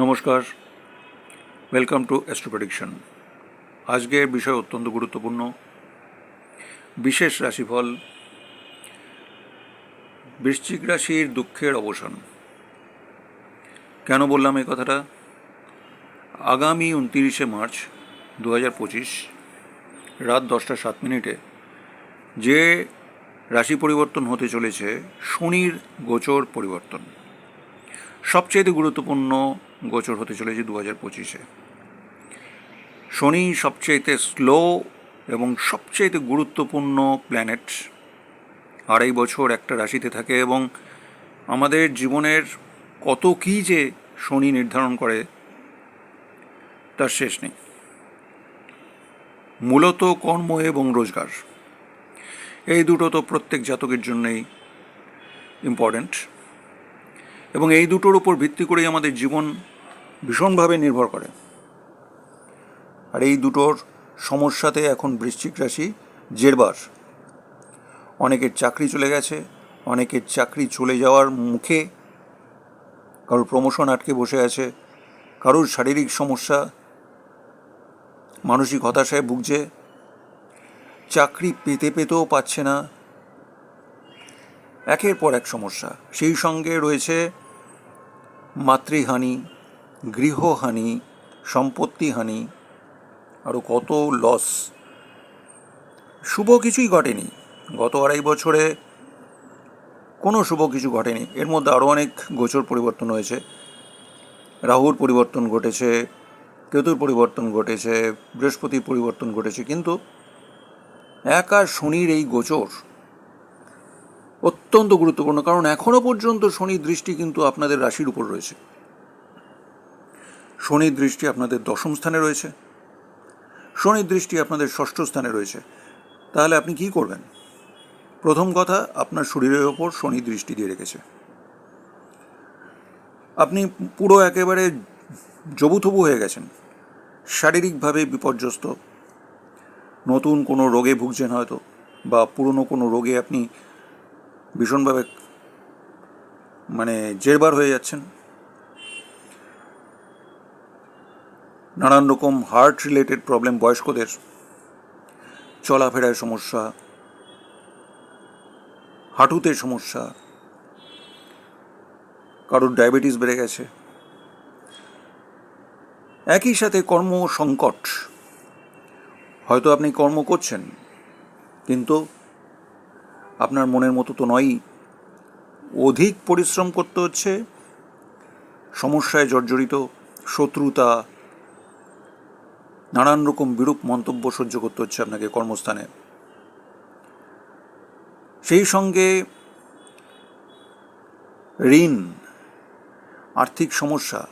নমস্কার। Welcome to astro prediction আজকের বিষয় অত্যন্ত গুরুত্বপূর্ণ। বিশেষ রাশিফল, বৃশ্চিক রাশির দুঃখের অবসান। কেন বললাম এই কথাটা? আগামী উনতিরিশে মার্চ দু হাজার পঁচিশ, রাত দশটা সাত মিনিটে যে রাশি পরিবর্তন হতে চলেছে, শনির গোচর পরিবর্তন। সবচেয়ে গুরুত্বপূর্ণ গোচর হতে চলেছে দু হাজার পঁচিশে। শনি সবচেয়েতে স্লো এবং সবচেয়েতে গুরুত্বপূর্ণ প্ল্যানেট আড়াই বছর একটা রাশিতে থাকে এবং আমাদের জীবনের কত কী যে শনি নির্ধারণ করে, তার শেষ নেই। মূলত কর্ম এবং রোজগার। এই দুটো তো প্রত্যেক জাতকের জন্যই ইম্পর্ট্যান্ট এবং এই দুটোর উপর ভিত্তি করেই আমাদের জীবন ভীষণভাবে নির্ভর করে। আর এই দুটোর সমস্যাতে এখন বৃশ্চিক রাশি জেরবার। অনেকের চাকরি চলে গেছে, অনেকের চাকরি চলে যাওয়ার মুখে কারোর প্রমোশন আটকে বসে আছে, কারোর শারীরিক সমস্যা, মানসিক হতাশায় ভুগছে, চাকরি পেতে পেতেও পাচ্ছে না। একের পর এক সমস্যা। সেই সঙ্গে রয়েছে মাতৃহানি, গৃহহানি, সম্পত্তিহানি আরও কত লস শুভ কিছুই ঘটেনি। গত আড়াই বছরে কোনো শুভ কিছু ঘটেনি। এর মধ্যে আরও অনেক গোচর পরিবর্তন হয়েছে। রাহুর পরিবর্তন ঘটেছে, কেতুর পরিবর্তন ঘটেছে, বৃহস্পতির পরিবর্তন ঘটেছে, কিন্তু একা শনির এই গোচর অত্যন্ত গুরুত্বপূর্ণ, কারণ এখনও পর্যন্ত শনির দৃষ্টি কিন্তু আপনাদের রাশির উপর রয়েছে। শনির দৃষ্টি আপনাদের দশম স্থানে রয়েছে। শনির দৃষ্টি আপনাদের ষষ্ঠ স্থানে রয়েছে। তাহলে আপনি কি করবেন? প্রথম কথা, আপনার শরীরের ওপর শনি দৃষ্টি দিয়ে রেখেছে। আপনি পুরো একেবারে জবুথবু হয়ে গেছেন। শারীরিকভাবে বিপর্যস্ত। নতুন কোনো রোগে ভুগছেন হয়তো, বা পুরনো কোনো রোগে আপনি ভীষণভাবে মানে জেরবার হয়ে যাচ্ছেন। নানান রকম হার্ট রিলেটেড প্রবলেম বয়স্কদের চলাফেরায় সমস্যা, হাঁটুতে সমস্যা, কারোর ডায়াবেটিস বেড়ে গেছে। একই সাথে কর্ম সংকট হয়তো আপনি কর্ম করছেন, কিন্তু আপনার মনের মতো তো নয়ই। অধিক পরিশ্রম করতে হচ্ছে, সমস্যায় জর্জরিত, শত্রুতা, নানান রকম বিরূপ মন্তব্য সহ্য করতে হচ্ছে আপনাকে কর্মস্থানে। সেই সঙ্গে ঋণ, আর্থিক সমস্যা,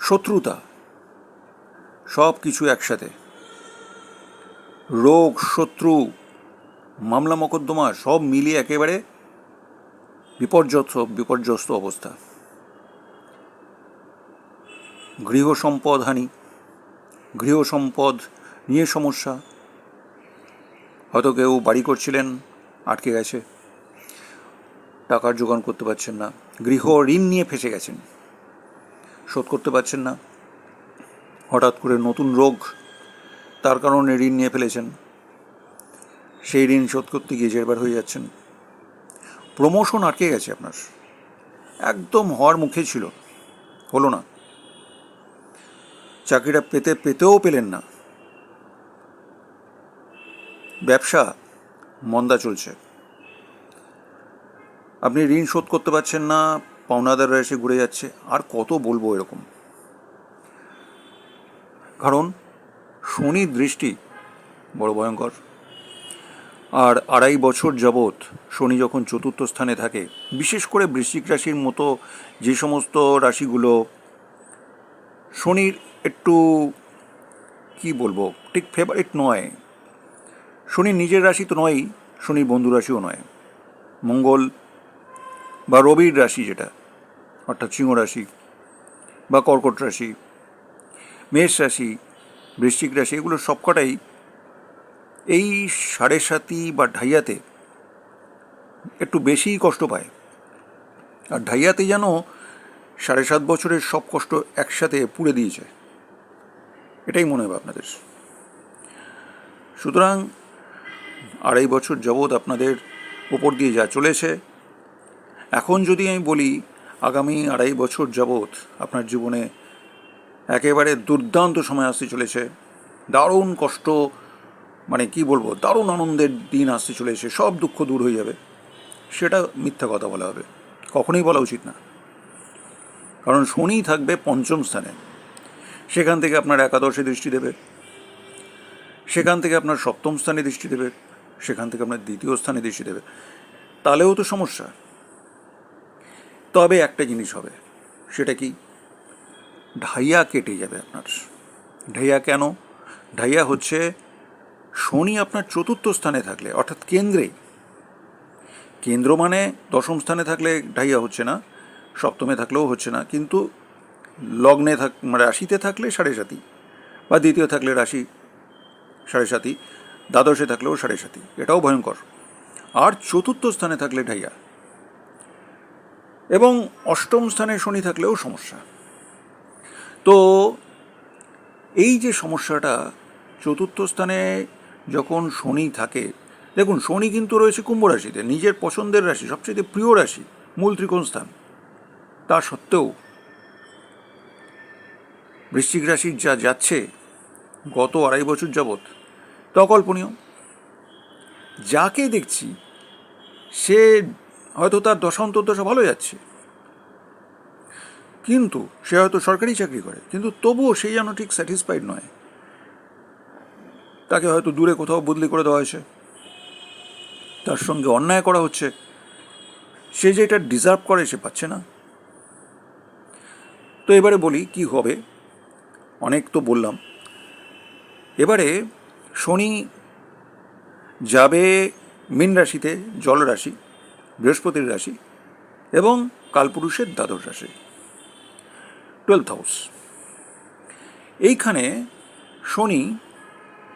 শত্রুতা সব কিছু একসাথে। রোগ, শত্রু মামলা মকদ্দমা সব মিলিয়ে একেবারে বিপর্যস্ত বিপর্যস্ত অবস্থা। গৃহ সম্পদ হানি গৃহ সম্পদ নিয়ে সমস্যা। হয়তো কেউ বাড়ি করছিলেন আটকে গেছে। টাকার জোগান করতে পারছেন না। গৃহ ঋণ নিয়ে ফেসে গেছেন। শোধ করতে পারছেন না। হঠাৎ করে নতুন রোগ, তার কারণে ঋণ নিয়ে ফেলেছেন। সেই ঋণ শোধ করতে গিয়ে জেরবার হয়ে যাচ্ছেন। প্রমোশন আটকে গেছে আপনার। একদম হওয়ার মুখে ছিল। হলো না। চাকরিটা পেতে পেতেও পেলেন না। ব্যবসা মন্দা চলছে। আপনি ঋণ শোধ করতে পারছেন না, পাওনাদাররা এসে ঘুরে যাচ্ছে। আর কত বলব এরকম? কারণ শনির দৃষ্টি বড় ভয়ঙ্কর। আর আড়াই বছর যাবৎ শনি যখন চতুর্থ স্থানে থাকে, বিশেষ করে বৃশ্চিক রাশির মতো যে সমস্ত রাশিগুলো, শনির একটু, কি বলব, ঠিক ফেভারিট নয়। শনির নিজের রাশি তো নয়ই শনির বন্ধু রাশিও নয়। মঙ্গল বা রবির রাশি যেটা, অর্থাৎ সিংহ রাশি বা কর্কট রাশি, মেষ রাশি, বৃশ্চিক রাশি, এগুলো সবকটাই এই সাড়ে সাতি বা ঢাইয়াতে একটু বেশিই কষ্ট পায়। আর ঢাইয়াতে যেন সাড়ে সাত বছরের সব কষ্ট একসাথে পুড়ে দিয়েছে। এটাই মনে হবে আপনাদের। সুতরাং আড়াই বছর যাবৎ আপনাদের ওপর দিয়ে যা চলেছে, এখন যদি আমি বলি আগামী আড়াই বছর যাবৎ আপনার জীবনে একেবারে দুর্দান্ত সময় আসতে চলেছে, দারুণ কষ্ট মানে কি বলব, দারুণ আনন্দের দিন আসতে চলেছে সব দুঃখ দূর হয়ে যাবে। সেটা মিথ্যা কথা বলা হবে। কখনোই বলা উচিত না। কারণ শনি থাকবে পঞ্চম স্থানে। সেখান থেকে আপনার একাদশে দৃষ্টি দেবে। সেখান থেকে আপনার সপ্তম স্থানে দৃষ্টি দেবে। সেখান থেকে আপনার দ্বিতীয় স্থানে দৃষ্টি দেবে। তাহলেও তো সমস্যা। তবে একটা জিনিস হবে, সেটা কি? ঢাইয়া কেটে যাবে আপনার। ঢাইয়া কেন? ঢাইয়া হচ্ছে শনি আপনার চতুর্থ স্থানে থাকলে, অর্থাৎ কেন্দ্রে কেন্দ্র মানে দশম স্থানে থাকলে ঢাইয়া হচ্ছে না, সপ্তমে থাকলেও হচ্ছে না, কিন্তু লগ্নে থাক মানে রাশিতে থাকলে সাড়ে সাতি বা দ্বিতীয় থাকলে রাশি সাড়ে সাতি দ্বাদশে থাকলেও সাড়ে সাতি এটাও ভয়ঙ্কর। আর চতুর্থ স্থানে থাকলে ঢাইয়া। এবং অষ্টম স্থানে শনি থাকলেও সমস্যা। তো এই যে সমস্যাটা, চতুর্থ স্থানে যখন শনি থাকে, দেখুন, শনি কিন্তু রয়েছে কুম্ভ রাশিতে, নিজের পছন্দের রাশি সবচেয়ে প্রিয় রাশি, মূল ত্রিকোণ স্থান। তা সত্ত্বেও, বৃশ্চিক রাশির যা যাচ্ছে, গত আড়াই বছর যাবৎ, তা অকল্পনীয়। যাকে দেখছি, সে হয়তো তার দশা ভালো যাচ্ছে। কিন্তু সে হয়তো সরকারি চাকরি করে, কিন্তু তবুও সে যেন ঠিক স্যাটিসফাইড নয়। তাকে হয়তো দূরে কোথাও বদলি করে দেওয়া হয়েছে। তার সঙ্গে অন্যায় করা হচ্ছে। সে যেটা ডিজার্ভ করে সে পাচ্ছে না। তো এবারে বলি কি হবে? অনেক তো বললাম। এবারে শনি যাবে মীন রাশিতে, জল রাশি, বৃহস্পতির রাশি এবং কালপুরুষের দ্বাদশ রাশি। Twelfth house. এইখানে শনি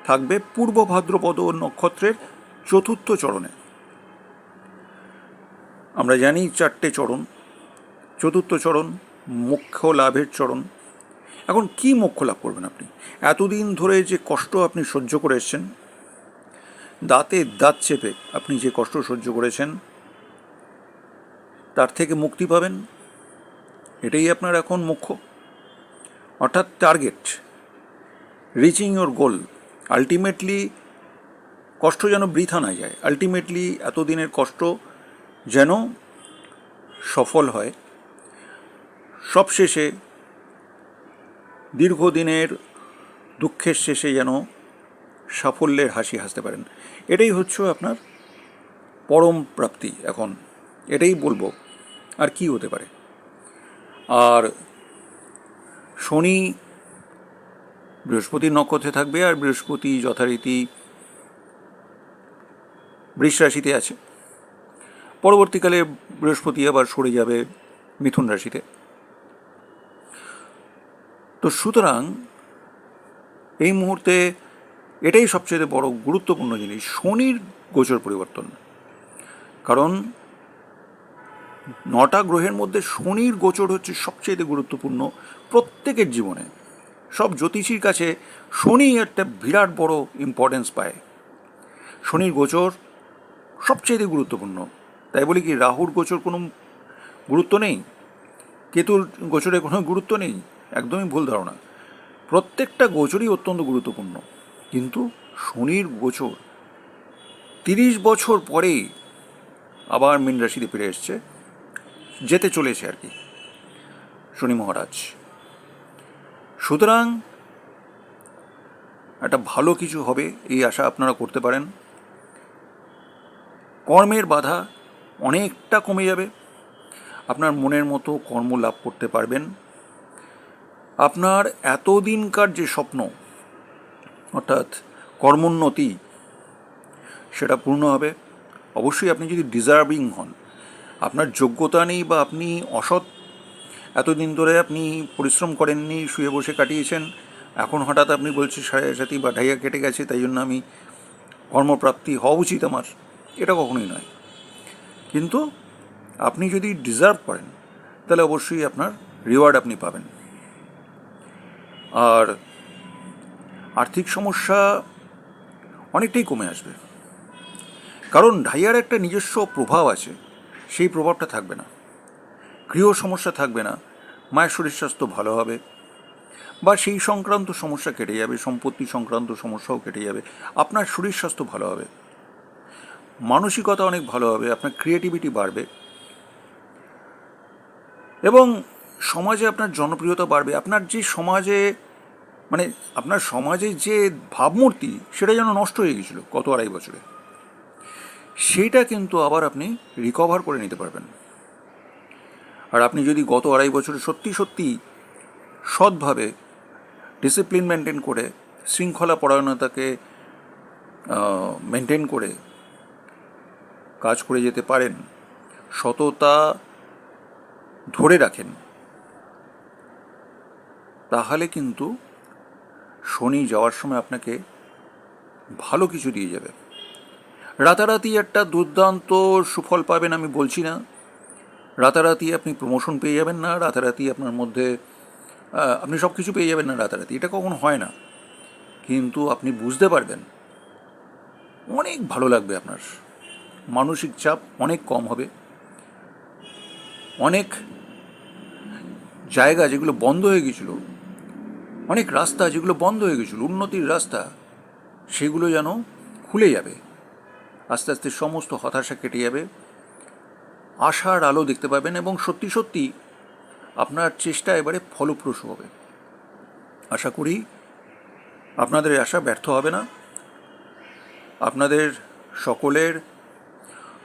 থাকবে পূর্ব ভাদ্রপদ নক্ষত্রের চতুর্থ চরণে। আমরা জানি চারটে চরণ, চতুর্থ চরণ, মোক্ষ লাভের চরণ। এখন কি মোক্ষ লাভ করবেন আপনি? এতদিন ধরে যে কষ্ট আপনি সহ্য করে এসছেন, দাঁতে দাঁত চেপে আপনি যে কষ্ট সহ্য করেছেন, তার থেকে মুক্তি পাবেন। এটাই আপনার এখন মুখ্য অর্থাৎ target reaching your goal ultimately কষ্ট যেন বৃথা না যায় আলটিমেটলি এতদিনের কষ্ট যেন সফল হয়। সবশেষে দীর্ঘদিনের দুঃখের শেষে যেন সাফল্যের হাসি হাসতে পারেন। এটাই হচ্ছে আপনার পরম প্রাপ্তি এখন। এটাই বলব, আর কি হতে পারে? আর শনি বৃহস্পতির নক্ষত্রে থাকবে আর বৃহস্পতি যথারীতি বৃষ রাশিতে আছে। পরবর্তীকালে বৃহস্পতি আবার সরে যাবে মিথুন রাশিতে। তো সুতরাং এই মুহূর্তে এটাই সবচেয়ে বড় গুরুত্বপূর্ণ জিনিস, শনির গোচর পরিবর্তন। কারণ নটা গ্রহের মধ্যে শনির গোচর হচ্ছে সবচেয়ে গুরুত্বপূর্ণ প্রত্যেকের জীবনে। সব জ্যোতিষীর কাছে শনি একটা বিরাট বড় ইম্পর্টেন্স পায়। শনির গোচর সবচেয়ে গুরুত্বপূর্ণ। তাই বলি কি, রাহুর গোচর কোনো গুরুত্ব নেই, কেতুর গোচরে কোনো গুরুত্ব নেই, একদমই ভুল ধারণা। প্রত্যেকটা গোচরই অত্যন্ত গুরুত্বপূর্ণ। কিন্তু শনির গোচর তিরিশ বছর পরেই আবার মীন রাশিতে ফিরে এসছে, যেতে চলেছে আর কি। শনি মহারাজ। সুতরাং একটা ভালো কিছু হবে, এই আশা আপনারা করতে পারেন। কর্মের বাধা অনেকটা কমে যাবে। আপনার মনের মতো কর্ম লাভ করতে পারবেন। আপনার এতদিনকার যে স্বপ্ন, অর্থাৎ কর্মোন্নতি, সেটা পূর্ণ হবে। অবশ্যই আপনি যদি ডিজার্ভিং হন, আপনার যোগ্যতা নেই বা আপনি অসৎ এতদিন ধরে আপনি পরিশ্রম করেননি, শুয়ে বসে কাটিয়েছেন। এখন হঠাৎ আপনি বলছেন সাড়ে সাথী বা ঢাইয়া কেটে গেছে, তাই জন্য আমি কর্মপ্রাপ্তি হওয়া উচিত আমার। এটা কখনোই নয়। কিন্তু আপনি যদি ডিজার্ভ করেন, তাহলে অবশ্যই আপনার রিওয়ার্ড আপনি পাবেন। আর আর্থিক সমস্যা অনেকটাই কমে আসবে। কারণ ঢাইয়ার একটা নিজস্ব প্রভাব আছে, সেই প্রভাবটা থাকবে না। গৃহ সমস্যা থাকবে না, মায়ের শরীর স্বাস্থ্য ভালো হবে। বা সেই সংক্রান্ত সমস্যা কেটে যাবে, সম্পত্তি সংক্রান্ত সমস্যাও কেটে যাবে, আপনার শরীর স্বাস্থ্য ভালো হবে। মানসিকতা অনেক ভালো হবে, আপনার ক্রিয়েটিভিটি বাড়বে। এবং সমাজে আপনার জনপ্রিয়তা বাড়বে, আপনার যে সমাজে মানে আপনার সমাজে যে ভাবমূর্তি, সেটা যেন নষ্ট হয়ে গেছিল গত আড়াই বছরে। সেইটা কিন্তু আবার আপনি রিকভার করে নিতে পারবেন। আর আপনি যদি গত আড়াই বছরে সত্যি সত্যি সৎভাবে ডিসিপ্লিন মেনটেন করে, শৃঙ্খলা পরায়ণতাকে মেনটেন করে কাজ করে যেতে পারেন, সততা ধরে রাখেন, তাহলে কিন্তু শনি যাওয়ার সময় আপনাকে ভালো কিছু দিয়ে যাবে। রাতারাতি একটা দুর্দান্ত সুফল পাবেন আমি বলছি না। রাতারাতি আপনি প্রমোশন পেয়ে যাবেন না, রাতারাতি আপনার মধ্যে আপনি সব কিছু পেয়ে যাবেন না রাতারাতি। এটা কখনো হয় না। কিন্তু আপনি বুঝতে পারবেন, অনেক ভালো লাগবে আপনার। মানসিক চাপ অনেক কম হবে। অনেক জায়গা যেগুলো বন্ধ হয়ে গেছিল, অনেক রাস্তা যেগুলো বন্ধ হয়ে গেছিল, উন্নতির রাস্তা, সেগুলো যেন খুলে যাবে। আস্তে আস্তে সমস্ত হতাশা কেটে যাবে। আশার আলো দেখতে পাবেন এবং সত্যি সত্যি আপনার চেষ্টা এবারে ফলপ্রসূ হবে। আশা করি আপনাদের আশা ব্যর্থ হবে না। আপনাদের সকলের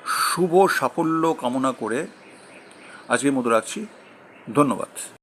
শুভ সাফল্য কামনা করে আজকের মতো রাখছি। ধন্যবাদ।